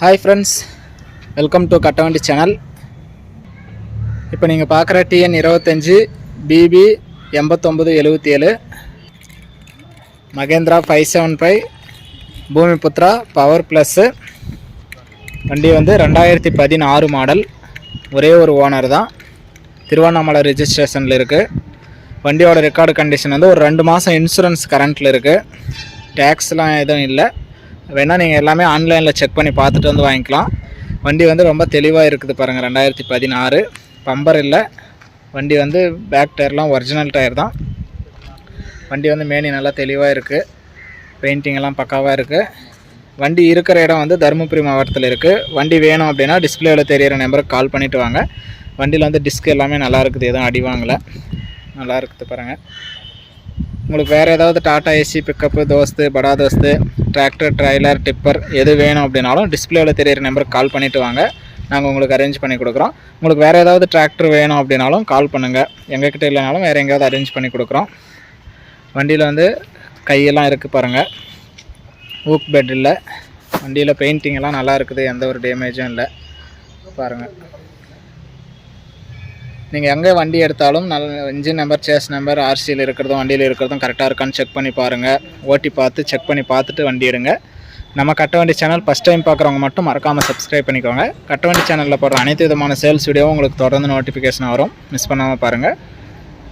Hi friends welcome to Kattavandi channel இப்போ நீங்கள் பார்க்குற டிஎன் இருபத்தஞ்சி பிபி எண்பத்தொம்பது எழுபத்தி ஏழு Mahindra five seven five Bhumiputra power plus வண்டி வந்து ரெண்டாயிரத்தி பதினாறு மாடல் ஒரே ஒரு ஓனர் தான். திருவண்ணாமலை ரிஜிஸ்ட்ரேஷனில் இருக்குது வண்டியோட ரெக்கார்டு கண்டிஷன் வந்து ஒரு ரெண்டு மாதம் இன்சூரன்ஸ் கரண்ட்டில் இருக்குது டேக்ஸ்லாம் எதுவும் இல்லை. வேணால் நீங்கள் எல்லாமே ஆன்லைனில் செக் பண்ணி பார்த்துட்டு வந்து வாங்கிக்கலாம். வண்டி வந்து ரொம்ப தெளிவாக இருக்குது பாருங்கள் ரெண்டாயிரத்தி பதினாறு. பம்பர் இல்லை. வண்டி வந்து பேக் டயர்லாம் ஒரிஜினல் டயர் தான். வண்டி வந்து மேனி நல்லா தெளிவாக இருக்குது பெயிண்டிங் எல்லாம் பக்காவாக இருக்குது வண்டி இருக்கிற இடம் வந்து தருமபுரி மாவட்டத்தில் இருக்குது வண்டி வேணும் அப்படின்னா டிஸ்பிளேவில் தெரியிற நம்பருக்கு கால் பண்ணிவிட்டு வாங்க. வண்டியில் வந்து டிஸ்க் எல்லாமே நல்லா இருக்குது எதுவும் அடி வாங்கலை. நல்லா இருக்குது பாருங்கள் உங்களுக்கு வேறு ஏதாவது டாட்டா ஏசி பிக்கப்பு தோஸ்து படா தோஸ்து டிராக்டர் ட்ரைலர் டிப்பர் எது வேணும் அப்படின்னாலும் டிஸ்பிளேவில் தெரியிற நம்பருக்கு கால் பண்ணிவிட்டு வாங்க. நாங்கள் உங்களுக்கு அரேஞ்ச் பண்ணி கொடுக்குறோம். உங்களுக்கு வேறு ஏதாவது டிராக்டர் வேணும் அப்படின்னாலும் கால் பண்ணுங்கள் எங்ககிட்ட இல்லைனாலும் வேறு எங்கேயாவது அரேஞ்ச் பண்ணி கொடுக்குறோம். வண்டியில் வந்து கையெல்லாம் இருக்குது பாருங்கள் ஊக் பெட் இல்லை. வண்டியில் பெயிண்டிங்கெல்லாம் நல்லா இருக்குது. எந்த ஒரு டேமேஜும் இல்லை. பாருங்கள் நீங்கள் எங்கே வண்டி எடுத்தாலும் நல்ல இன்ஜின் நம்பர் சேஸ் நம்பர் ஆர்சியில் இருக்கிறதும் வண்டியில் இருக்கிறதும் கரெக்டாக இருக்கான்னு செக் பண்ணி பாருங்கள் ஓட்டி பார்த்து செக் பண்ணி பார்த்துட்டு வண்டி எடுங்க. நம்ம கட்டவண்டி சேனல் ஃபஸ்ட் டைம் பார்க்குறவங்க மட்டும் மறக்காமல் சப்ஸ்கிரைப் பண்ணிக்கோங்க. கட்டவண்டி சேனலில் போடுற அனைத்து விதமான சேல்ஸ் வீடியோவும் உங்களுக்கு தொடர்ந்து நோட்டிஃபிகேஷன் வரும். மிஸ் பண்ணாமல் பாருங்கள்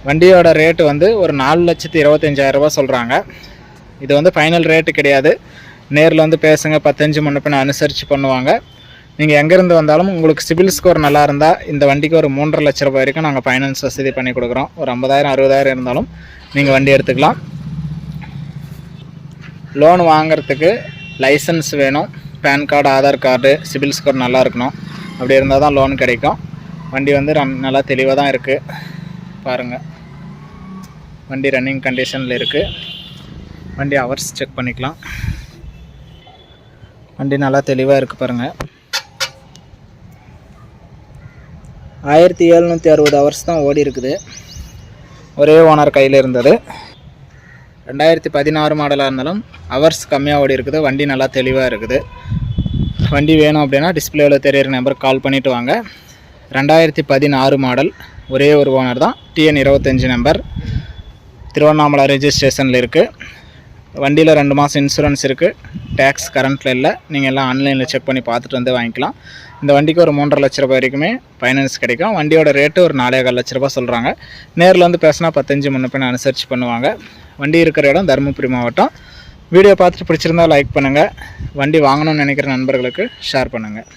வண்டியோட ரேட்டு வந்து ஒரு நாலு லட்சத்தி இருபத்தஞ்சாயிரரூபா சொல்கிறாங்க இது வந்து ஃபைனல் ரேட்டு கிடையாது. நேரில் வந்து பேசுங்க பத்தஞ்சு முன்ன பின்ன அனுசரித்து பண்ணுவாங்க. நீங்கள் எங்கேருந்து வந்தாலும் உங்களுக்கு சிபில் ஸ்கோர் நல்லா இருந்தால் இந்த வண்டிக்கு ஒரு மூன்றரை லட்ச ரூபாய் வரைக்கும் நாங்கள் ஃபைனான்ஸ் வசதி பண்ணி கொடுக்குறோம். ஒரு ஐம்பதாயிரம் அறுபதாயிரம் இருந்தாலும் நீங்கள் வண்டி எடுத்துக்கலாம். லோன் வாங்குறதுக்கு லைசன்ஸ் வேணும். PAN card Aadhaar card CIBIL score நல்லா இருக்கணும். அப்படி இருந்தால் தான் லோன் கிடைக்கும். வண்டி வந்து ரன் நல்லா தெளிவாக தான் இருக்குது பாருங்கள் வண்டி ரன்னிங் கண்டிஷனில் இருக்குது வண்டி ஹவர்ஸ் செக் பண்ணிக்கலாம். வண்டி நல்லா தெளிவாக இருக்குது பாருங்கள் ஆயிரத்தி எழுநூற்றி அறுபது ஹவர்ஸ் தான் ஓடி இருக்குது. ஒரே ஓனர் கையில் இருந்தது. ரெண்டாயிரத்தி பதினாறு மாடலாக இருந்தாலும் ஹவர்ஸ் கம்மியாக ஓடி இருக்குது. வண்டி நல்லா தெளிவாக இருக்குது. வண்டி வேணும் அப்படின்னா டிஸ்பிளேவில் தெரியிற நம்பருக்கு கால் பண்ணிவிட்டு வாங்க. ரெண்டாயிரத்தி பதினாறு மாடல் ஒரே ஒரு ஓனர் தான். டிஎன் இருபத்தஞ்சி நம்பர் திருவண்ணாமலை ரெஜிஸ்ட்ரேஷனில் இருக்குது வண்டியில் ரெண்டு மாதம் இன்சூரன்ஸ் இருக்குது டேக்ஸ் கரண்ட்டில் இல்லை. நீங்கள் எல்லாம் ஆன்லைனில் செக் பண்ணி பார்த்துட்டு வந்து வாங்கிக்கலாம். இந்த வண்டிக்கு ஒரு மூன்றரை லட்ச ரூபாய் வரைக்குமே ஃபைனான்ஸ் கிடைக்கும். வண்டியோட ரேட்டு ஒரு நாலே கால் லட்ச ரூபா சொல்கிறாங்க நேரில் வந்து பேசினா பத்தஞ்சு முன்னே பின்ன அனுசரித்து பண்ணுவாங்க. வண்டி இருக்கிற இடம் தருமபுரி மாவட்டம். வீடியோ பார்த்துட்டு பிடிச்சிருந்தா லைக் பண்ணுங்கள் வண்டி வாங்கணும்னு நினைக்கிற நண்பர்களுக்கு ஷேர் பண்ணுங்கள்